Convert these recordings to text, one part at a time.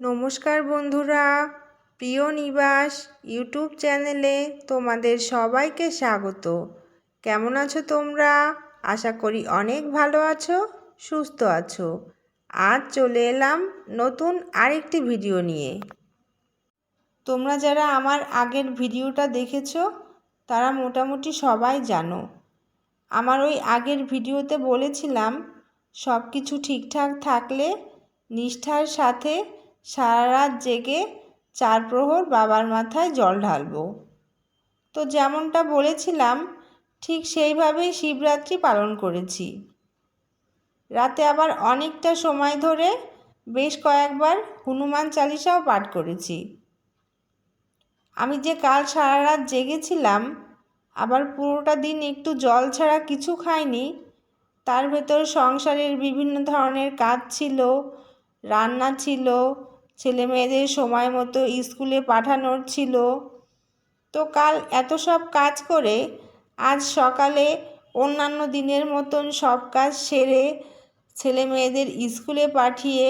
নমস্কার বন্ধুরা, প্রিয় নিবাস ইউটিউব চ্যানেলে তোমাদের সবাইকে স্বাগত। কেমন আছো তোমরা? আশা করি অনেক ভালো আছো, সুস্থ আছো। আজ চলে এলাম নতুন আরেকটি ভিডিও নিয়ে। তোমরা যারা আমার আগের ভিডিওটা দেখেছ, তারা মোটামুটি সবাই জানো। আমার ওই আগের ভিডিওতে বলেছিলাম সব কিছু ঠিকঠাক থাকলে নিষ্ঠার সাথে সারা রাত জেগে চার প্রহর বাবার মাথায় জল ঢালবো। তো যেমনটা বলেছিলাম, ঠিক সেইভাবেই শিবরাত্রি পালন করেছি। রাতে আবার অনেকটা সময় ধরে বেশ কয়েকবার হনুমান চালিসাও পাঠ করেছি। আমি যে কাল সারা রাত জেগেছিলাম, আবার পুরোটা দিন একটু জল ছাড়া কিছু খাইনি, তার ভেতর সংসারের বিভিন্ন ধরনের কাজ ছিল, রান্না ছিল ছেলে মেয়েদের সময় মতো স্কুলে পাঠানোর ছিল। তো কাল এত সব কাজ করে আজ সকালে অন্যান্য দিনের মতন সব কাজ সেরে ছেলে মেয়েদের স্কুলে পাঠিয়ে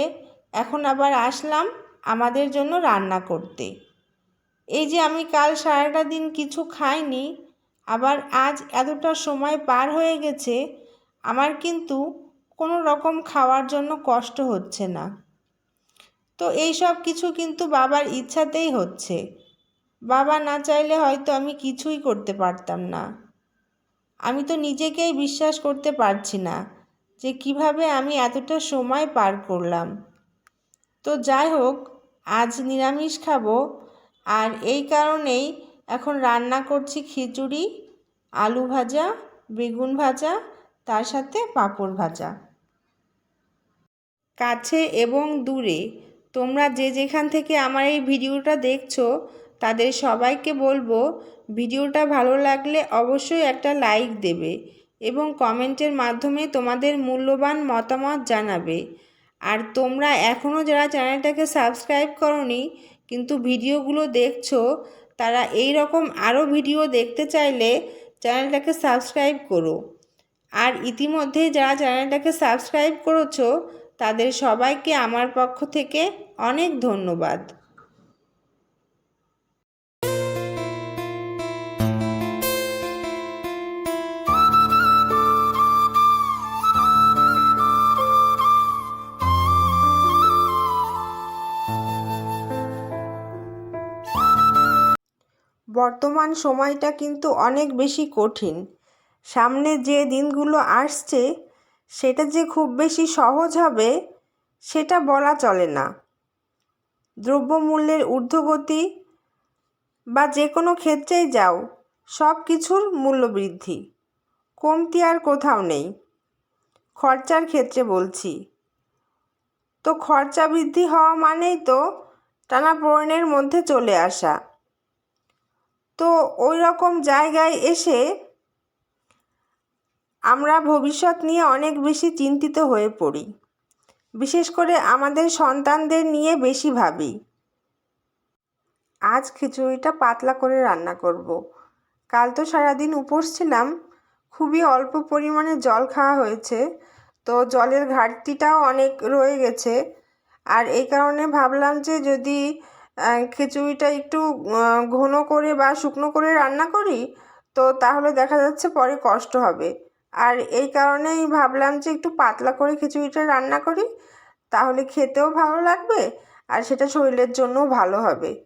এখন আবার আসলাম আমাদের জন্য রান্না করতে। এই যে আমি কাল সারাটা দিন কিছু খাইনি, আবার আজ এতটা সময় পার হয়ে গেছে, আমার কিন্তু কোনো রকম খাওয়ার জন্য কষ্ট হচ্ছে না। তো এই সব কিছু কিন্তু বাবার ইচ্ছাতেই হচ্ছে। বাবা না চাইলে হয়তো আমি কিছুই করতে পারতাম না। আমি তো নিজেকেই বিশ্বাস করতে পারছি না যে কীভাবে আমি এতটা সময় পার করলাম। তো যাই হোক, আজ নিরামিষ খাব আর এই কারণেই এখন রান্না করছি খিচুড়ি, আলু ভাজা, বেগুন ভাজা, তার সাথে পাঁপড় ভাজা। কাছে এবং দূরে তোমরা যে যেখান থেকে আমার এই ভিডিওটা দেখছ, তাদের সবাইকে বলব, ভিডিওটা ভালো লাগলে অবশ্যই একটা লাইক দেবে এবং কমেন্টের মাধ্যমে তোমাদের মূল্যবান মতামত জানাবে। আর তোমরা এখনও যারা চ্যানেলটাকে সাবস্ক্রাইব করনি, কিন্তু ভিডিওগুলো দেখছ, তারা এই রকম আরও ভিডিও দেখতে চাইলে চ্যানেলটাকে সাবস্ক্রাইব করো। আর ইতিমধ্যে যারা চ্যানেলটাকে সাবস্ক্রাইব করেছ তাদের সবাইকে আমার পক্ষ থেকে অনেক ধন্যবাদ। বর্তমান সময়টা কিন্তু অনেক বেশি কঠিন। সামনে যে দিনগুলো আসছে সেটা যে খুব বেশি সহজ হবে, সেটা বলা চলে না। দ্রব্যমূল্যের ঊর্ধ্বগতি বা যে কোনো ক্ষেত্রেই যাও, সব কিছুর মূল্যবৃদ্ধি কমতি আর কোথাও নেই। খরচার ক্ষেত্রে বলছি। তো খরচা বৃদ্ধি হওয়া মানেই তো টানা টানাপোড়েনের মধ্যে চলে আসা। তো ওই রকম জায়গায় এসে আমরা ভবিষ্যৎ নিয়ে অনেক বেশি চিন্তিত হয়ে পড়ি। বিশেষ করে আমাদের সন্তানদের নিয়ে বেশি ভাবি। আজ খিচুড়িটা পাতলা করে রান্না করব। কাল তো সারাদিন উপোস ছিলাম, খুবই অল্প পরিমাণে জল খাওয়া হয়েছে, তো জলের ঘাটতিটাও অনেক রয়ে গেছে। আর এই কারণে ভাবলাম যে যদি খিচুড়িটা একটু ঘন করে বা শুকনো করে রান্না করি, তো তাহলে দেখা যাচ্ছে পরে কষ্ট হবে। আর এই কারণেই ভাবলাম যে একটু পাতলা করে খিচুড়িটা রান্না করি, তাহলে খেতেও ভালো লাগবে আর সেটা শরীরের জন্যও ভালো হবে।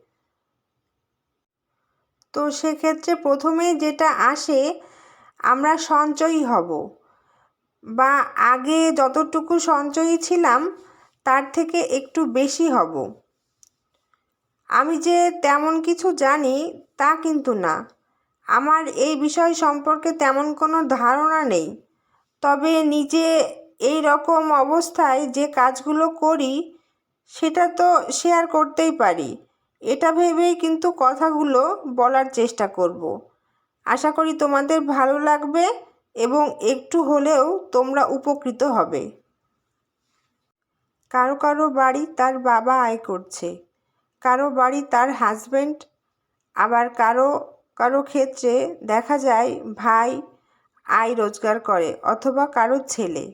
তো সেক্ষেত্রে প্রথমেই যেটা আসে, আমরা সঞ্চয়ী হব বা আগে যতটুকু সঞ্চয়ী ছিলাম, তার থেকে একটু বেশি হব। আমি যে তেমন কিছু জানি তা কিন্তু না। আমার এই বিষয় সম্পর্কে তেমন কোনো ধারণা নেই। তবে নিজে এই রকম অবস্থায় যে কাজগুলো করি, সেটা তো শেয়ার করতেই পারি। এটা ভেবেই কিন্তু কথাগুলো বলার চেষ্টা করব। আশা করি তোমাদের ভালো লাগবে এবং একটু হলেও তোমরা উপকৃত হবে। কারও কারও বাড়ি তার বাবা আয় করছে, কারও বাড়ি তার হাজব্যান্ড আবার কারও কারও ক্ষেত্রে দেখা যায় ভাই আয় রোজগার করে অথবা কারও ছেলে।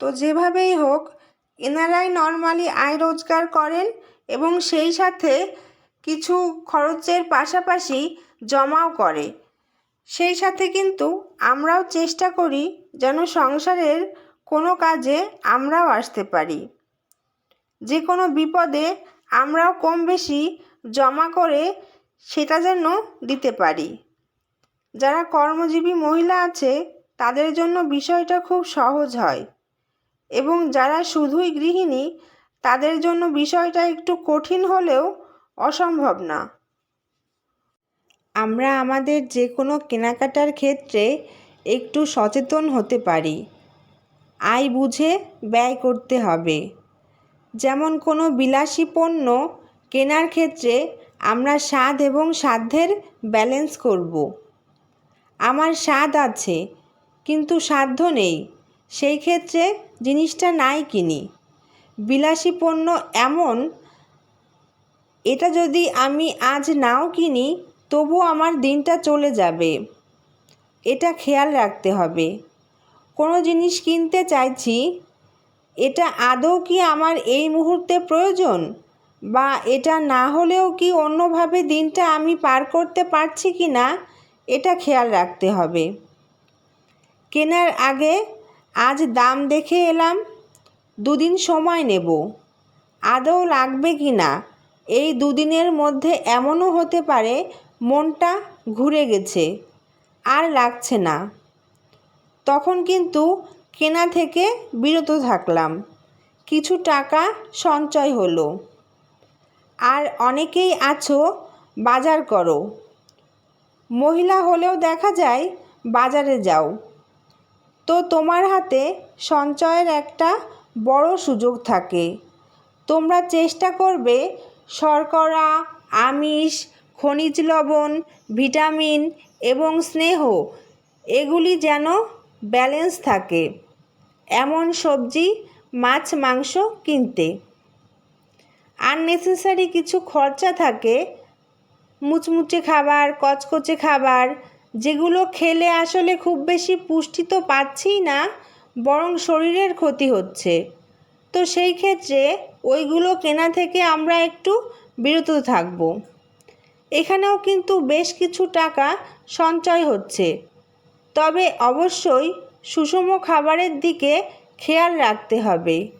তো যেভাবেই হোক, এনারাই নর্মালি আয় রোজগার করেন এবং সেই সাথে কিছু খরচের পাশাপাশি জমাও করে। সেই সাথে কিন্তু আমরাও চেষ্টা করি যেন সংসারের কোনো কাজে আমরাও আসতে পারি। যে কোনো বিপদে আমরাও কম বেশি জমা করে সেটা যেন দিতে পারি। যারা কর্মজীবী মহিলা আছে, তাদের জন্য বিষয়টা খুব সহজ হয়। এবং যারা শুধুই গৃহিণী, তাদের জন্য বিষয়টা একটু কঠিন হলেও অসম্ভব না। আমরা আমাদের যে কোনো কেনাকাটার ক্ষেত্রে একটু সচেতন হতে পারি। আয় বুঝে ব্যয় করতে হবে। যেমন কোনো বিলাসী পণ্য কেনার ক্ষেত্রে আমরা স্বাদ এবং সাধ্যের ব্যালেন্স করব। আমার স্বাদ আছে, কিন্তু সাধ্য নেই। সেই ক্ষেত্রে জিনিসটা নাই কিনি। বিলাসী পণ্য এমন, এটা যদি আমি আজ নাও কিনি, তবু আমার দিনটা চলে যাবে। এটা খেয়াল রাখতে হবে। কোনো জিনিস কিনতে চাইছি, এটা আদৌ কি আমার এই মুহূর্তে প্রয়োজন? বা এটা না হলেও কি অন্যভাবে দিনটা আমি পার করতে পারছি কি না, এটা খেয়াল রাখতে হবে। কেনার আগে আজ দাম দেখে এলাম, দুদিন সময় নেব। আদৌ লাগবে কি না? এই দুদিনের মধ্যে এমনও হতে পারে মনটা ঘুরে গেছে, আর লাগছে না। তখন কিন্তু কেনা থেকে বিরত থাকলাম। কিছু টাকা সঞ্চয় হলো। আর অনেকেই আছো, বাজার করো। মহিলা হলেও দেখা যায়, বাজারে যাও। তো তোমার হাতে সঞ্চয়ের একটা বড় সুযোগ থাকে। তোমরা চেষ্টা করবে শর্করা, আমিষ, খনিজ লবণ, ভিটামিন এবং স্নেহ, এগুলি যেন ব্যালেন্স থাকে। এমন সবজি, মাছ, মাংস কিনতে। আননেসেসারি কিছু খরচা থাকে, মুচমুচে খাবার, কচকচে খাবার, যেগুলো খেলে আসলে খুব বেশি পুষ্টি তো পাচ্ছিই না, বরং শরীরের ক্ষতি হচ্ছে। তো সেই ক্ষেত্রে ওইগুলো কেনা থেকে আমরা একটু বিরত থাকব। এখানেও কিন্তু বেশ কিছু টাকা সঞ্চয় হচ্ছে। তবে অবশ্যই সুষম খাবারের দিকে খেয়াল রাখতে হবে।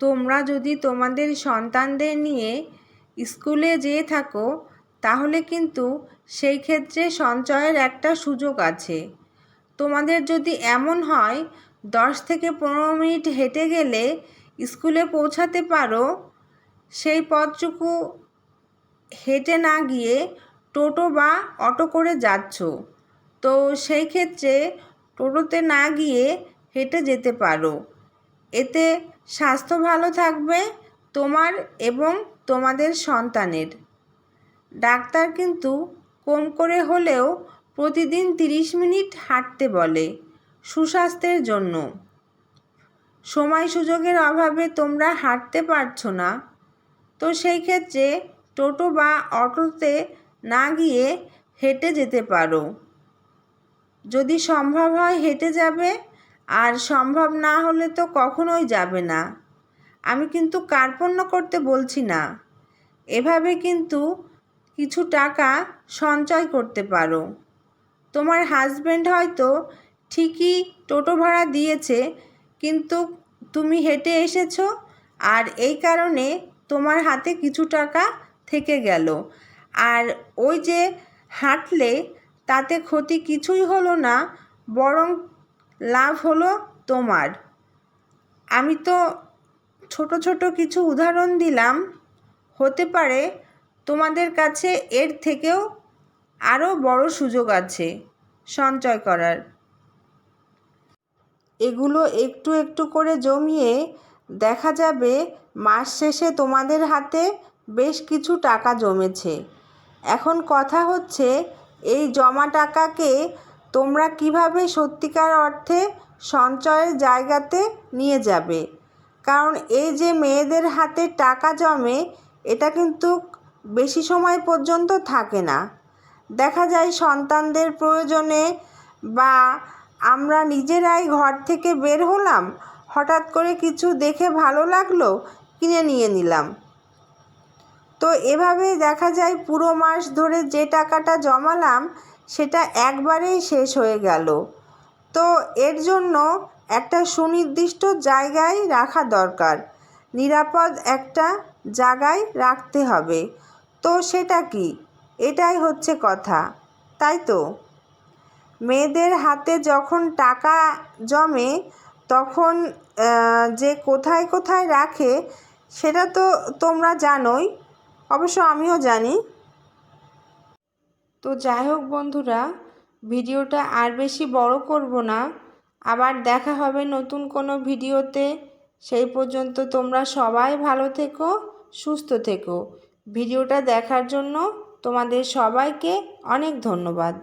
তোমরা যদি তোমাদের সন্তানদের নিয়ে স্কুলে যেয়ে থাকো, তাহলে কিন্তু সেই ক্ষেত্রে সঞ্চয়ের একটা সুযোগ আছে। তোমাদের যদি এমন হয়, দশ থেকে পনেরো মিনিট হেঁটে গেলে স্কুলে পৌঁছাতে পারো, সেই পথটুকু হেঁটে না গিয়ে টোটো বা অটো করে যাচ্ছ। তো সেই ক্ষেত্রে টোটোতে না গিয়ে হেঁটে যেতে পারো। এতে স্বাস্থ্য ভালো থাকবে তোমার এবং তোমাদের সন্তানের। ডাক্তার কিন্তু কম করে হলেও প্রতিদিন তিরিশ মিনিট হাঁটতে বলে সুস্বাস্থ্যের জন্য। সময় সুযোগের অভাবে তোমরা হাঁটতে পারছ না। তো সেই ক্ষেত্রে টোটো বা অটোতে না গিয়ে হেঁটে যেতে পারো। যদি সম্ভব হয় হেঁটে যাবে আর সম্ভব না হলে তো কখনোই যাবে না। আমি কিন্তু কার্পণ্য করতে বলছি না। এভাবে কিন্তু কিছু টাকা সঞ্চয় করতে পারো। তোমার হাজব্যান্ড হয়তো ঠিকই টোটো ভাড়া দিয়েছে, কিন্তু তুমি হেঁটে এসেছ আর এই কারণে তোমার হাতে কিছু টাকা থেকে গেল। আর ওই যে হাঁটলে তাতে ক্ষতি কিছুই হলো না, বরং লাভ হলো তোমার। আমি তো ছোট ছোট কিছু উদাহরণ দিলাম। হতে পারে তোমাদের কাছে এর থেকেও আরও বড় সুযোগ আছে সঞ্চয় করার। এগুলো একটু একটু করে জমিয়ে দেখা যাবে মাস শেষে তোমাদের হাতে বেশ কিছু টাকা জমেছে। এখন কথা হচ্ছে, এই জমা টাকাকে তোমরা কীভাবে সত্যিকার অর্থে সঞ্চয়ের জায়গাতে নিয়ে যাবে? কারণ এই যে মেয়েদের হাতে টাকা জমে, এটা কিন্তু বেশি সময় পর্যন্ত থাকে না। দেখা যায় সন্তানদের প্রয়োজনে বা আমরা নিজেরাই ঘর থেকে বের হলাম, হঠাৎ করে কিছু দেখে ভালো লাগল, কিনে নিয়ে নিলাম। তো এভাবেই দেখা যায় পুরো মাস ধরে যে টাকাটা জমালাম সেটা একবারেই শেষ হয়ে গেল। তো এর জন্য একটা সুনির্দিষ্ট জায়গায় রাখা দরকার। নিরাপদ একটা জায়গায় রাখতে হবে। তো সেটা কি? এটাই হচ্ছে কথা, তাই তো? মেয়েদের হাতে যখন টাকা জমে, তখন যে কোথায় কোথায় রাখে, সেটা তো তোমরা জানোই। অবশ্য আমিও জানি। তো যাই হোক বন্ধুরা, ভিডিওটা আর বেশি বড় করব না। আবার দেখা হবে নতুন কোনো ভিডিওতে। সেই পর্যন্ত তোমরা সবাই ভালো থেকো, সুস্থ থেকো। ভিডিওটা দেখার জন্য তোমাদের সবাইকে অনেক ধন্যবাদ।